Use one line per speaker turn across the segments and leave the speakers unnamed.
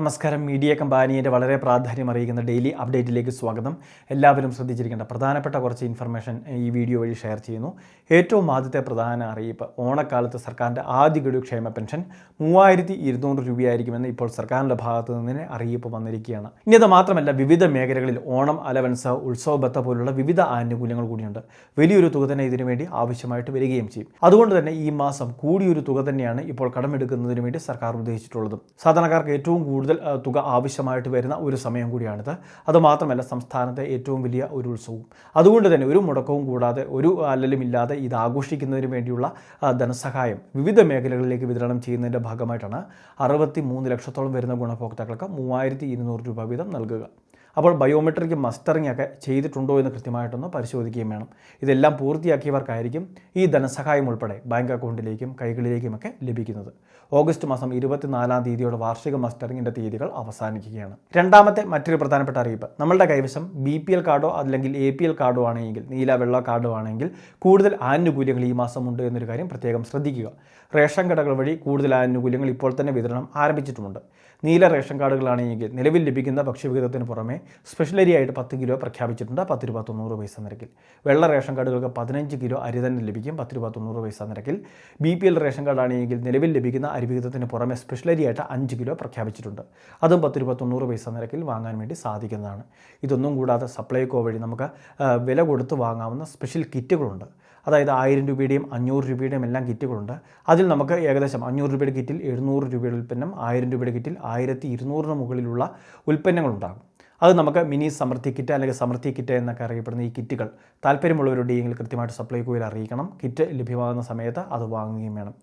നമസ്കാരം. മീഡിയ കമ്പാനിയുടെ വളരെ പ്രാധാന്യം അറിയിക്കുന്ന ഡെയിലി അപ്ഡേറ്റിലേക്ക് സ്വാഗതം. എല്ലാവരും ശ്രദ്ധിച്ചിരിക്കേണ്ട പ്രധാനപ്പെട്ട കുറച്ച് ഇൻഫർമേഷൻ ഈ വീഡിയോ വഴി ഷെയർ ചെയ്യുന്നു. ഏറ്റവും ആദ്യത്തെ പ്രധാന അറിയിപ്പ് ഓണക്കാലത്ത് സർക്കാരിന്റെ ആദ്യ ഗഡു ക്ഷേമ പെൻഷൻ മൂവായിരത്തി ഇരുന്നൂറ് രൂപയായിരിക്കുമെന്ന് ഇപ്പോൾ സർക്കാരിന്റെ ഭാഗത്തു നിന്ന് അറിയിപ്പ് വന്നിരിക്കുകയാണ്. ഇനി അത് മാത്രമല്ല വിവിധ മേഖലകളിൽ ഓണം അലവൻസ് ഉത്സവ ബത്ത പോലുള്ള വിവിധ ആനുകൂല്യങ്ങൾ കൂടിയുണ്ട്. വലിയൊരു തുക തന്നെ ഇതിനു വേണ്ടി ആവശ്യമായിട്ട് വരികയും ചെയ്യും. അതുകൊണ്ട് തന്നെ ഈ മാസം കൂടിയൊരു തുക തന്നെയാണ് ഇപ്പോൾ കടമെടുക്കുന്നതിന് വേണ്ടി സർക്കാർ ഉദ്ദേശിച്ചിട്ടുള്ളത്. സാധാരണക്കാർക്ക് ഏറ്റവും കൂടുതൽ ആ, തുക ആവശ്യമായിട്ട് വരുന്ന ഒരു സമയം കൂടിയാണിത്. അതുമാത്രമല്ല സംസ്ഥാനത്തെ ഏറ്റവും വലിയ ഒരു ഉത്സവവും. അതുകൊണ്ട് തന്നെ ഒരു മുടക്കവും കൂടാതെ ഒരു അല്ലലും ഇല്ലാതെ ഇത് ആഘോഷിക്കുന്നതിന് വേണ്ടിയുള്ള ധനസഹായം വിവിധ മേഖലകളിലേക്ക് വിതരണം ചെയ്യുന്നതിന്റെ ഭാഗമായിട്ടാണ് അറുപത്തി മൂന്ന് ലക്ഷത്തോളം വരുന്ന ഗുണഭോക്താക്കൾക്ക് മൂവായിരത്തി ഇരുന്നൂറ് രൂപ വീതം നൽകുക. അപ്പോൾ ബയോമെട്രിക് മസ്റ്ററിംഗ് ഒക്കെ ചെയ്തിട്ടുണ്ടോ എന്ന് കൃത്യമായിട്ടൊന്ന് പരിശോധിക്കുകയും വേണം. ഇതെല്ലാം പൂർത്തിയാക്കിയവർക്കായിരിക്കും ഈ ധനസഹായം ഉൾപ്പെടെ ബാങ്ക് അക്കൗണ്ടിലേക്കും കൈകളിലേക്കുമൊക്കെ ലഭിക്കുന്നത്. ഓഗസ്റ്റ് മാസം ഇരുപത്തിനാലാം തീയതിയോടെ വാർഷിക മസ്റ്ററിങ്ങിന്റെ തീയതികൾ അവസാനിക്കുകയാണ്. രണ്ടാമത്തെ മറ്റൊരു പ്രധാനപ്പെട്ട അറിയിപ്പ്. നമ്മളുടെ കൈവശം ബി പി എൽ കാർഡോ അല്ലെങ്കിൽ എ പി എൽ കാർഡോ ആണെങ്കിൽ നീല വെള്ള കാർഡോ ആണെങ്കിൽ കൂടുതൽ ആനുകൂല്യങ്ങൾ ഈ മാസം ഉണ്ട് എന്നൊരു കാര്യം പ്രത്യേകം ശ്രദ്ധിക്കുക. റേഷൻ കടകൾ വഴി കൂടുതൽ ആനുകൂല്യങ്ങൾ ഇപ്പോൾ തന്നെ വിതരണം ആരംഭിച്ചിട്ടുമുണ്ട്. നീല റേഷൻ കാർഡുകളാണെങ്കിൽ നിലവിൽ ലഭിക്കുന്ന ഭക്ഷ്യവിഹിതത്തിന് പുറമെ സ്പെഷ്യൽ അരി ആയിട്ട് പത്ത് കിലോ പ്രഖ്യാപിച്ചിട്ടുണ്ട്. പത്ത് രൂപ തൊണ്ണൂറ് പൈസ നിരക്കിൽ. വെള്ള റേഷൻ കാർഡുകൾക്ക് പതിനഞ്ച് കിലോ അരി തന്നെ ലഭിക്കും. പത്ത് രൂപ തൊണ്ണൂറ് പൈസ നിരക്കിൽ. ബി പി എൽ റേഷൻ കാർഡാണെങ്കിൽ നിലവിൽ ലഭിക്കുന്ന അരിവിഹിതത്തിന് പുറമെ സ്പെഷ്യൽ അരിയായിട്ട് അഞ്ച് കിലോ പ്രഖ്യാപിച്ചിട്ടുണ്ട്. അതും പത്ത് രൂപ തൊണ്ണൂറ് പൈസ നിരക്കിൽ വാങ്ങാൻ വേണ്ടി സാധിക്കുന്നതാണ്. ഇതൊന്നും കൂടാതെ സപ്ലൈകോ വഴി നമുക്ക് വില കൊടുത്ത് വാങ്ങാവുന്ന സ്പെഷ്യൽ കിറ്റുകളുണ്ട്. അതായത് ആയിരം രൂപയുടെയും അഞ്ഞൂറ് രൂപയുടെയും എല്ലാം കിറ്റുകളുണ്ട്. അതിൽ നമുക്ക് ഏകദേശം അഞ്ഞൂറ് രൂപയുടെ കിറ്റിൽ എഴുന്നൂറ് രൂപയുടെ ഉൽപ്പന്നം ആയിരം രൂപയുടെ കിറ്റിൽ ആയിരത്തി ഇരുന്നൂറിന് മുകളിലുള്ള ഉൽപ്പന്നങ്ങളുണ്ടാകും. അത് നമുക്ക് മിനി സമൃദ്ധി കിറ്റ് അല്ലെങ്കിൽ സമൃദ്ധി കിറ്റ് എന്നൊക്കെ അറിയപ്പെടുന്ന ഈ കിറ്റുകൾ താല്പര്യമുള്ളവരുടെ കൃത്യമായിട്ട് സപ്ലൈകോയിൽ അറിയിക്കണം. കിറ്റ് ലഭ്യമാകുന്ന സമയത്ത് അത് വാങ്ങുകയും വേണം.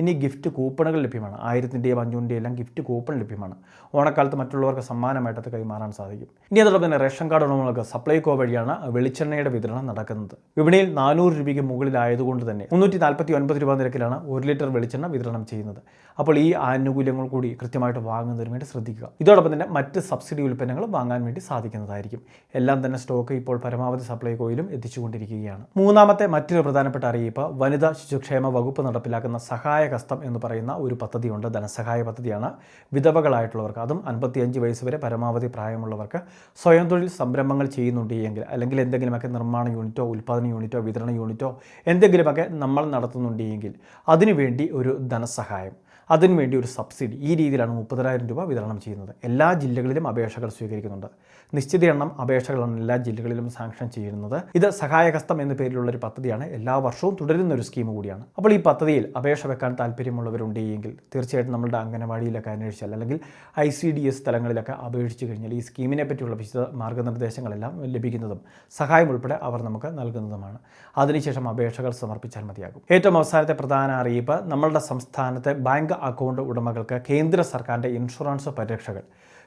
ഇനി ഗിഫ്റ്റ് കൂപ്പണുകൾ ലഭ്യമാണ്. ആയിരത്തിന്റെയും അഞ്ഞൂറിന്റെയും എല്ലാം ഗിഫ്റ്റ് കൂപ്പൺ ലഭ്യമാണ്. ഓണക്കാലത്ത് മറ്റുള്ളവർക്ക് സമ്മാനമായിട്ട് കൈമാറാൻ സാധിക്കും. ഇനി അതോടൊപ്പം തന്നെ റേഷൻ കാർഡ് ഉടമകൾക്ക് സപ്ലൈകോ വഴിയാണ് വെളിച്ചെണ്ണയുടെ വിതരണം നടക്കുന്നത്. വിപണിയിൽ നാനൂറ് രൂപയ്ക്ക് മുകളിലായതുകൊണ്ട് തന്നെ മുന്നൂറ്റി നാൽപ്പത്തി ഒൻപത് രൂപ നിരക്കിലാണ് ഒരു ലിറ്റർ വെളിച്ചെണ്ണ വിതരണം ചെയ്യുന്നത്. അപ്പോൾ ഈ ആനുകൂല്യങ്ങൾ കൂടി കൃത്യമായിട്ട് വാങ്ങുന്നതിന് വേണ്ടി ശ്രദ്ധിക്കുക. ഇതോടൊപ്പം തന്നെ മറ്റ് സബ്സിഡി ഉൽപ്പന്നങ്ങൾ വാങ്ങാൻ വേണ്ടി സാധിക്കുന്നതായിരിക്കും. എല്ലാം തന്നെ സ്റ്റോക്ക് ഇപ്പോൾ പരമാവധി സപ്ലൈകോയിലും എത്തിച്ചുകൊണ്ടിരിക്കുകയാണ്. മൂന്നാമത്തെ മറ്റൊരു പ്രധാനപ്പെട്ട അറിയിപ്പ് വനിതാ ശിശുക്ഷേമ വകുപ്പ് നടപ്പിലാക്കുന്ന സഹായ ഹസ്തം എന്ന് പറയുന്ന ഒരു പദ്ധതിയുണ്ട്. ധനസഹായ പദ്ധതിയാണ്. വിധവകളായിട്ടുള്ളവർക്ക് അതും അൻപത്തിയഞ്ച് വയസ്സ് വരെ പരമാവധി പ്രായമുള്ളവർക്ക് സ്വയം തൊഴിൽ സംരംഭങ്ങൾ ചെയ്യുന്നുണ്ട് എങ്കിൽ അല്ലെങ്കിൽ എന്തെങ്കിലുമൊക്കെ നിർമ്മാണ യൂണിറ്റോ ഉൽപ്പാദന യൂണിറ്റോ വിതരണ യൂണിറ്റോ എന്തെങ്കിലുമൊക്കെ നമ്മൾ നടത്തുന്നുണ്ട് എങ്കിൽ അതിനുവേണ്ടി ഒരു ധനസഹായം. അതിനുവേണ്ടി ഒരു സബ്സിഡി ഈ രീതിയിലാണ് മുപ്പതിനായിരം രൂപ വിതരണം ചെയ്യുന്നത്. എല്ലാ ജില്ലകളിലും അപേക്ഷകൾ സ്വീകരിക്കുന്നുണ്ട്. നിശ്ചിത എണ്ണം അപേക്ഷകളാണ് എല്ലാ ജില്ലകളിലും സാങ്ഷൻ ചെയ്യുന്നത്. ഇത് സഹായഹസ്തം എന്ന പേരിലുള്ള ഒരു പദ്ധതിയാണ്. എല്ലാ വർഷവും തുടരുന്ന ഒരു സ്കീം കൂടിയാണ്. അപ്പോൾ ഈ പദ്ധതിയിൽ അപേക്ഷ വെക്കാൻ താല്പര്യമുള്ളവരുണ്ട് എങ്കിൽ തീർച്ചയായിട്ടും നമ്മുടെ അംഗനവാടിയിലൊക്കെ അന്വേഷിച്ചാൽ അല്ലെങ്കിൽ ഐ സി ഡി എസ് സ്ഥലങ്ങളിലൊക്കെ അപേക്ഷിച്ച് കഴിഞ്ഞാൽ ഈ സ്കീമിനെ പറ്റിയുള്ള വിശദ മാർഗനിർദ്ദേശങ്ങളെല്ലാം ലഭിക്കുന്നതും സഹായം ഉൾപ്പെടെ അവർ നമുക്ക് നൽകുന്നതുമാണ്. അതിനുശേഷം അപേക്ഷകൾ സമർപ്പിച്ചാൽ മതിയാകും. ഏറ്റവും അവസാനത്തെ പ്രധാന അറിയിപ്പ് നമ്മളുടെ സംസ്ഥാനത്തെ ബാങ്ക് അക്കൗണ്ട് ഉടമകൾക്ക് കേന്ദ്ര സർക്കാരിന്റെ ഇൻഷുറൻസ് പരിരക്ഷകൾ.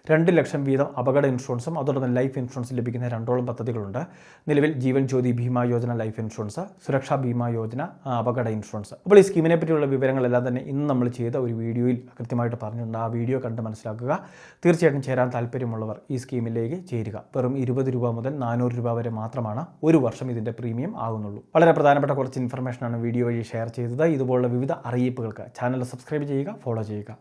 രണ്ട് ലക്ഷം വീതം അപകട ഇൻഷുറൻസും അതോടൊപ്പം ലൈഫ് ഇൻഷുറൻസ് ലഭിക്കുന്ന രണ്ടോളം പദ്ധതികളുണ്ട്. നിലവിൽ ജീവൻ ജ്യോതി ഭീമാ യോജന ലൈഫ് ഇൻഷുറൻസ് സുരക്ഷാ ഭീമാ യോജന അപകട ഇൻഷുറൻസ്. അപ്പോൾ ഈ സ്കീമിനെ പറ്റിയുള്ള വിവരങ്ങളെല്ലാം തന്നെ ഇന്ന് നമ്മൾ ചെയ്ത ഒരു വീഡിയോയിൽ കൃത്യമായിട്ട് പറഞ്ഞിട്ടുണ്ട്. ആ വീഡിയോ കണ്ട് മനസ്സിലാക്കുക. തീർച്ചയായിട്ടും ചേരാൻ താല്പര്യമുള്ളവർ ഈ സ്കീമിലേക്ക് ചേരുക. വെറും ഇരുപത് രൂപ മുതൽ നാനൂറ് രൂപ വരെ മാത്രമാണ് ഒരു വർഷം ഇതിന്റെ പ്രീമിയം ആകുന്നുള്ളൂ വളരെ പ്രധാനപ്പെട്ട കുറച്ച് ഇൻഫർമേഷനാണ് വീഡിയോ വഴി ഷെയർ ചെയ്തത്. ഇതുപോലുള്ള വിവിധ അറിയിപ്പുകൾക്ക് ചാനൽ സബ്സ്ക്രൈബ് ചെയ്യുക. 일이가 벌어지리라